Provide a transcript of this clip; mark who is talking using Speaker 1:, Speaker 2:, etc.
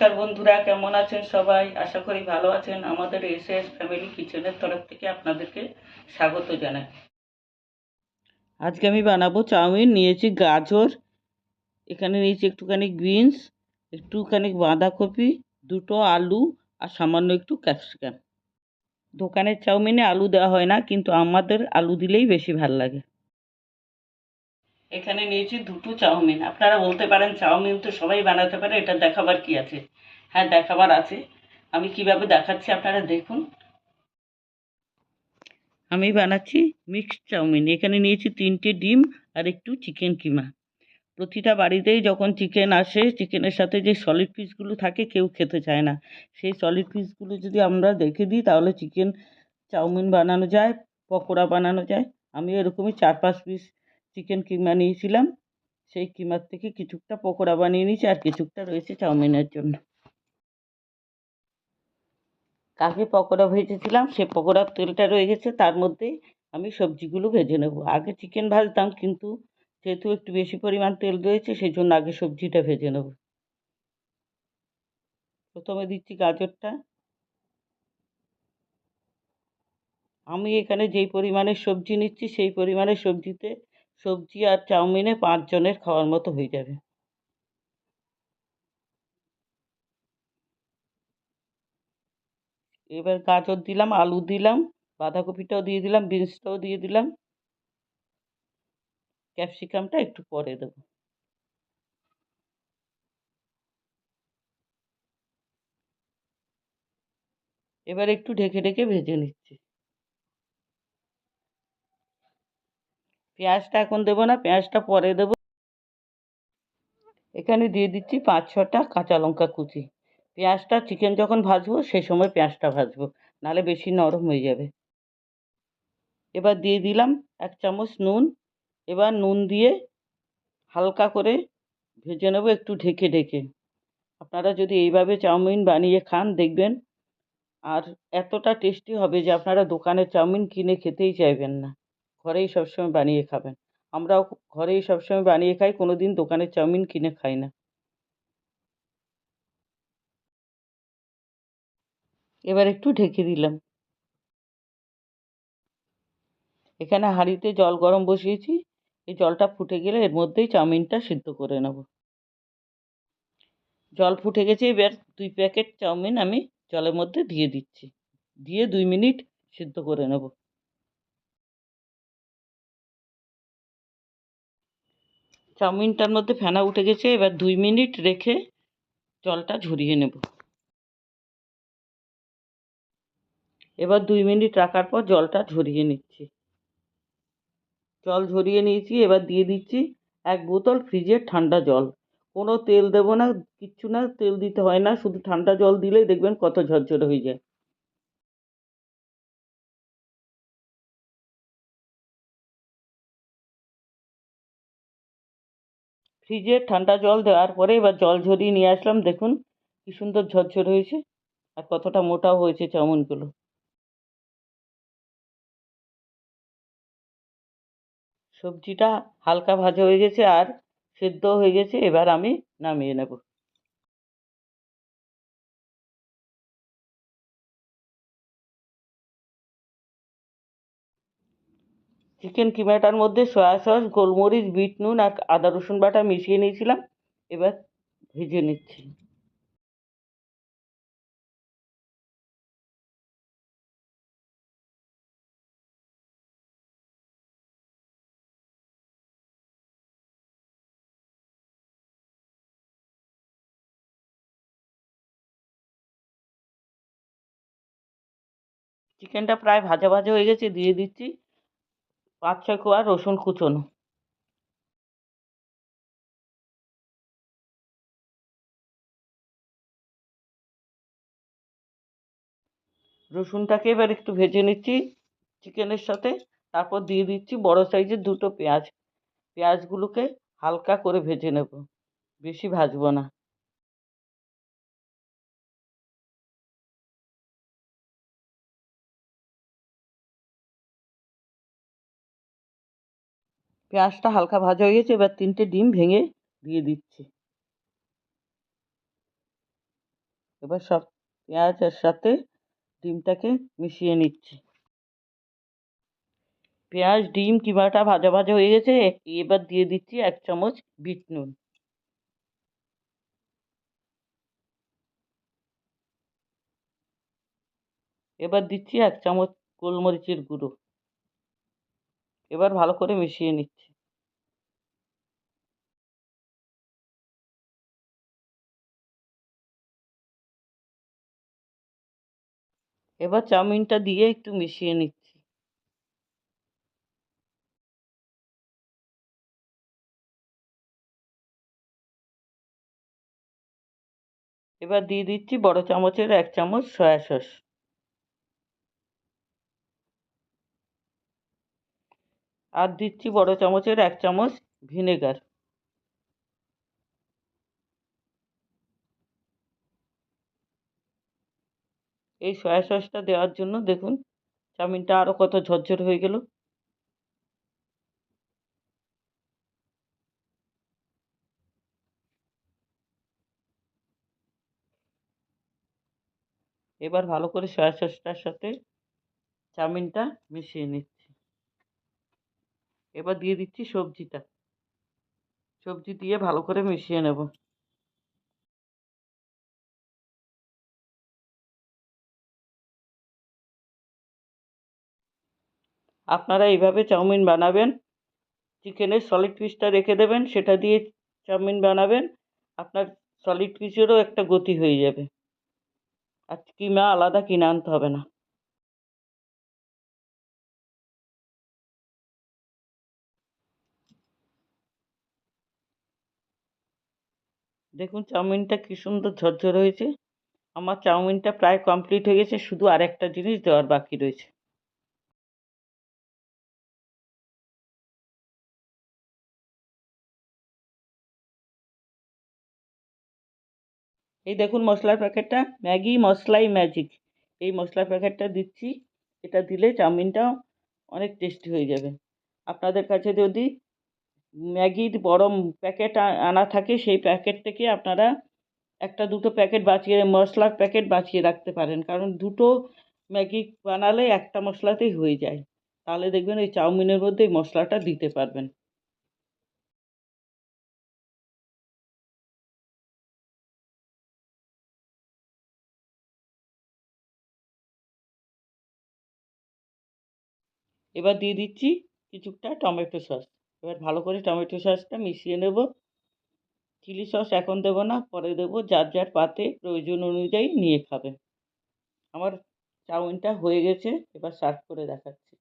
Speaker 1: নমস্কার বন্ধুরা, কেমন আছেন সবাই? আশা করি ভালো আছেন। আমাদের এস এস ফ্যামিলি কিচেনের তরফ থেকে আপনাদেরকে স্বাগত জানাই। আজকে আমি বানাবো চাউমিন, নিয়েছি গাজর, এখানে নিয়েছি একটুখানি বিনস একটুখানি বাঁধাকপি, দুটো আলু আর সামান্য একটু ক্যাপসিকাম দোকানের চাউমিনে আলু দেওয়া হয় না, কিন্তু আমাদের আলু দিলেই বেশি ভালো লাগে। এখানে নিয়েছি দুটো চাউমিন। আপনারা বলতে পারেন চাউমিন তো সবাই বানাতে পারে, এটা দেখাবার কি আছে? হ্যাঁ দেখাবার আছে। আমি কীভাবে দেখাচ্ছি আপনারা দেখুন। আমি বানাচ্ছি মিক্সড চাউমিন। এখানে নিয়েছি তিনটে ডিম আর একটু চিকেন কিমা। প্রতিটা বাড়িতেই যখন চিকেন আসে চিকেনের সাথে যে সলিড পিসগুলো থাকে, কেউ খেতে চায় না। সেই সলিড পিসগুলো যদি আমরা দেখে দিই, তাহলে চিকেন চাউমিন বানানো যায়, পকোড়া বানানো যায়। আমি এরকমই চার পাঁচ পিস চিকেন কিমা নিয়েছিলাম সেই কিমার থেকে কিছুটা পকোড়া বানিয়ে নিয়েছি আর কিছুটা রয়েছে চাউমিনের জন্য। কালকে পকোড়া ভেজেছিলাম? সে পকোড়ার তেলটা রয়ে গেছে, তার মধ্যে আমি সবজিগুলো ভেজে নেব। আগে চিকেন ভাজতাম, কিন্তু যেহেতু একটু বেশি পরিমাণ তেল রয়েছে সেই জন্য আগে সবজিটা ভেজে নেব। প্রথমে দিচ্ছি গাজরটা। আমি এখানে যেই পরিমাণে সবজি নিচ্ছি, সেই পরিমাণে সবজিতে সবজি আর চাউমিনে পাঁচজনের খাওয়ার মতো হয়ে যাবে। এবার গাজর দিলাম, আলু দিলাম, বাঁধাকপিটাও দিয়ে দিলাম, বিনসটাও দিয়ে দিলাম। ক্যাপসিকামটা একটু পরে দেব। এবার একটু ঢেকে ঢেকে ভেজে নিচ্ছি। পেঁয়াজটা এখন দেবো না, পেঁয়াজটা পরে দেবো। এখানে দিয়ে দিচ্ছি পাঁচ ছটা কাঁচা লঙ্কা কুচি। পেঁয়াজটা চিকেন যখন ভাজবো সেই সময় পেঁয়াজটা ভাজবো, নাহলে বেশি নরম হয়ে যাবে। এবার দিয়ে দিলাম এক চামচ নুন। এবার নুন দিয়ে হালকা করে ভেজে নেব একটু ঢেকে ঢেকে। আপনারা যদি এইভাবে চাউমিন বানিয়ে খান, দেখবেন আর এতটা টেস্টি হবে যে আপনারা দোকানের চাউমিন কিনে খেতেই চাইবেন না। ঘরেই সবসময় বানিয়ে খাবেন। আমরাও ঘরেই সবসময় বানিয়ে খাই কোনো দিন দোকানের চাউমিন কিনে খাই না। এবার একটু ঢেকে দিলাম। এখানে হাঁড়িতে জল গরম বসিয়েছি। এই জলটা ফুটে গেলে এর মধ্যেই চাউমিনটা সিদ্ধ করে নেব। জল ফুটে গেছে, এবার দুই প্যাকেট চাউমিন আমি জলের মধ্যে দিয়ে দিচ্ছি। দিয়ে দুই মিনিট সিদ্ধ করে নেব। চাউমিনটার মধ্যে ফেনা উঠে গেছে, এবার দুই মিনিট রেখে জলটা ঝরিয়ে নেব। এবার দুই মিনিট রাখার পর জলটা ঝরিয়ে নিচ্ছি। জল ঝরিয়ে নিয়েছি, এবার দিয়ে দিচ্ছি এক বোতল ফ্রিজের ঠান্ডা জল। কোনো তেল দেবো না, কিচ্ছু না, তেল দিতে হয় না, শুধু ঠান্ডা জল দিলেই দেখবেন কত ঝরঝরে হয়ে যায়। ফ্রিজের ঠান্ডা জল দেওয়ার পরে এবার জল ঝরিয়ে নিয়ে আসলাম। দেখুন কি সুন্দর ঝরঝরে হয়েছে আর কতটা মোটাও হয়েছে চাউমিনগুলো সবজিটা হালকা ভাজা হয়ে গেছে আর সেদ্ধ হয়ে গেছে। এবার আমি নামিয়ে নেব। চিকেন কিমাটার মধ্যে সয়া সস, গোলমরিচ, বিট নুন আর আদা রসুন বাটা মিশিয়ে নিয়েছিলাম। এবার ভেজে নিচ্ছি। চিকেনটা প্রায় ভাজা ভাজা হয়ে গেছে, দিয়ে দিচ্ছি। পাঁচ ছয় কোয়া রসুন কুচোনো। রসুনটাকে এবার একটু ভেজে নিচ্ছি চিকেনের সাথে। তারপর দিয়ে দিচ্ছি বড় সাইজের দুটো পেঁয়াজ। পেঁয়াজগুলোকে হালকা করে ভেজে নেব। বেশি ভাজবো না। পেঁয়াজটা হালকা ভাজা হয়ে গেছে, এবার তিনটে ডিম ভেঙে দিয়ে দিচ্ছি। এবার সব পেঁয়াজের সাথে ডিমটাকে মিশিয়ে নিচ্ছি। পেঁয়াজ, ডিম কিমাটা ভাজা ভাজা হয়ে গেছে, এবার দিয়ে দিচ্ছি এক চামচ বিট নুন। এবার দিচ্ছি এক চামচ গোলমরিচের গুঁড়ো। এবার ভালো করে মিশিয়ে নিচ্ছি। এবার চাউমিনটা দিয়ে একটু মিশিয়ে নিচ্ছি। এবার দিয়ে দিচ্ছি বড় চামচের এক চামচ সয়া সস। আর দিচ্ছি বড় চামচের এক চামচ ভিনেগার। এই সয়া সসটা দেওয়ার জন্য দেখুন, চাউমিনটা আরও কত ঝরঝর হয়ে গেল। এবার ভালো করে সয়া সসটার সাথে চাউমিনটা মিশিয়ে নিচ্ছি। এবার দিয়ে দিচ্ছি সবজিটা। সবজি দিয়ে ভালো করে মিশিয়ে নেব। আপনারা এইভাবে চাউমিন বানাবেন। চিকেনের সলিড পিসটা রেখে দেবেন, সেটা দিয়ে চাউমিন বানাবেন। আপনার সলিড পিসেরও একটা গতি হয়ে যাবে। আর কিমা আলাদা কিনে আনতে হবে না। দেখুন চাউমিনটা কী সুন্দর ঝরঝর হয়েছে। আমার চাউমিনটা প্রায় কমপ্লিট হয়ে গেছে, শুধু আর একটা জিনিস দেওয়ার বাকি রয়েছে। এই দেখুন মশলার প্যাকেটটা, ম্যাগি, মশলাই, ম্যাজিক। এই মশলার প্যাকেটটা দিচ্ছি, এটা দিলে চাউমিনটা অনেক টেস্টি হয়ে যাবে। আপনাদের কাছে যদি ম্যাগির বড় প্যাকেট আনা থাকে, সেই প্যাকেট থেকে আপনারা একটা দুটো প্যাকেট বাঁচিয়ে, মশলার প্যাকেট বাঁচিয়ে রাখতে পারেন। কারণ দুটো ম্যাগি বানালে একটা মশলাতেই হয়ে যায়। তাহলে দেখবেন ওই চাউমিনের মধ্যে এই মশলাটা দিতে পারবেন। এবার দিয়ে দিচ্ছি কিছুটা টমেটো সস। এবার ভালো করে টমেটো সসটা মিশিয়ে নেব। চিলি সস এখন দেবো না, পরে দেবো যার যার পাতে প্রয়োজন অনুযায়ী নিয়ে খাবে। আমার চাউমিনটা হয়ে গেছে, এবার সার্ভ করে দেখাচ্ছি।